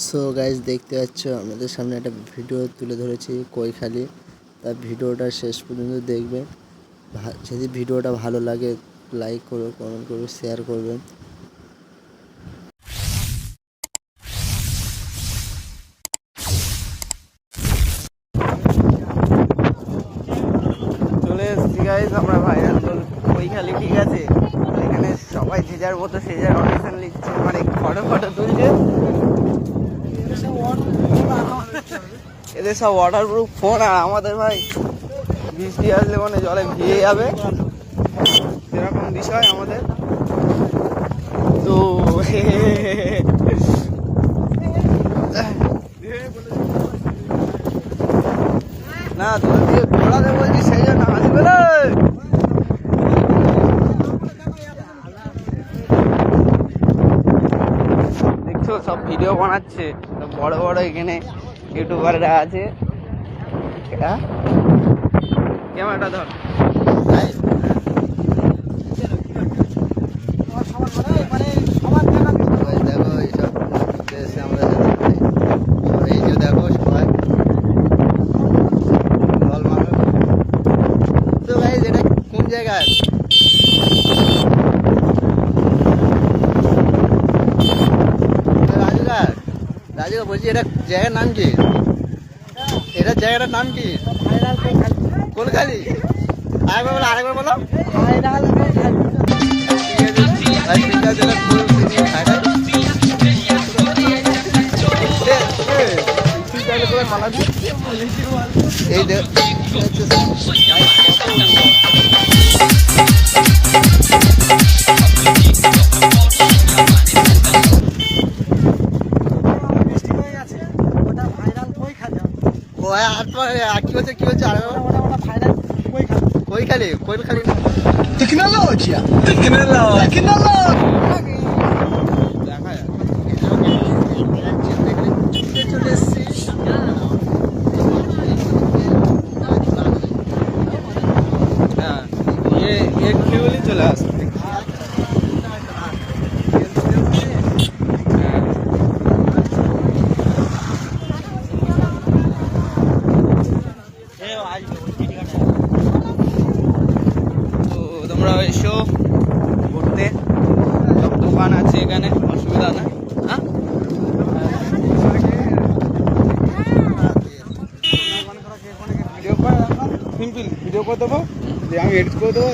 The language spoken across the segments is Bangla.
সো গাইজ দেখতে পাচ্ছ, আমাদের সামনে একটা ভিডিও তুলে ধরেছি কৈখালি। তার ভিডিওটা শেষ পর্যন্ত দেখবে। যদি ভিডিওটা ভালো লাগে লাইক করবে কমেন্ট করবে শেয়ার করবেন চলে এসেছি আমরা ভাইরাল ওই ঠিক আছে? এখানে সবাই যে যার মতো, সে যার অডিশন লিখছে মানে ফটো ফটো তুলছে। এদের সব ওয়াটার প্রুফ ফোন আর আমাদের ভাই। বৃষ্টি আসলে মানে জলে ভিজে যাবে। সেরকম বিষয় আমাদের। তো না, তোর দিয়ে ঘোরাতে বলছি, সেই জন্য আসবে দেখছ, সব ভিডিও বানাচ্ছে। বড় বড় এখানে ইউটিউবাররা আছে হ্যাঁ? ক্যামেরাটা ধর সবাই দেখো এইসব ঘুরতে এসে আমরা দেখতে সবাই এই যে দেখো সবাই জল মারো তো গাইজ এটা কোন জায়গায় রাজুদা বলছি এটা জায়গার নাম কি? এটা জায়গাটার নাম কি? কোলখালি আরেকবার বলো আরেকবার বলো। এই দেখ ও আর তো কি হচ্ছে কি হচ্ছে আর কই খালি কই খালি না Tecnologia! Tecnologia! দেখা যায় হ্যাঁ ইয়ে ইয়ে খেয়ে চলে আসবে তো তোমরা এসো ঘুরতে। সব দোকান আছে এখানে অসুবিধা নেই। হ্যাঁ? ভিডিও করে সিম্পল ভিডিও করে দেবো। আমি এডিট করে দেবো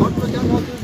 কোথায়